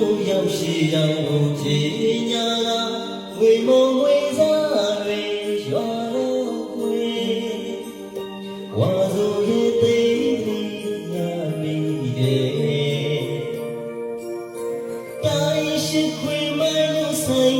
要是让我知呀，为么为啥为啥路会？我如也对你呀没得，但是会买路谁？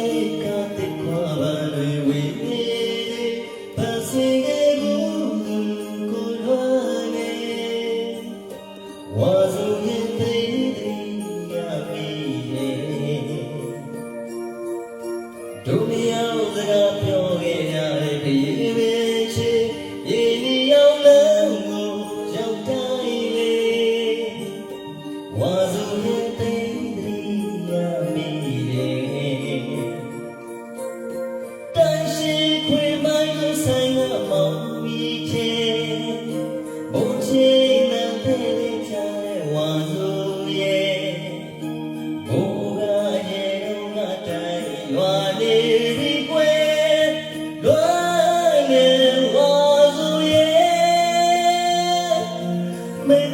Thank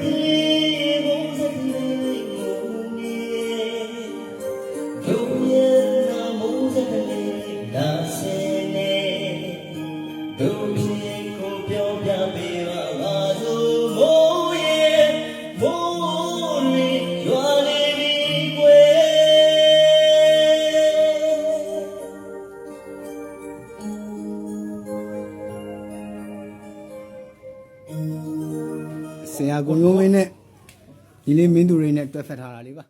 mm -hmm. you. ဆရာကိုမျိုးမင်းနဲ့ဒီလေးမင်းသူတွေနဲ့တွဲဖက်ထားတာလေးပါ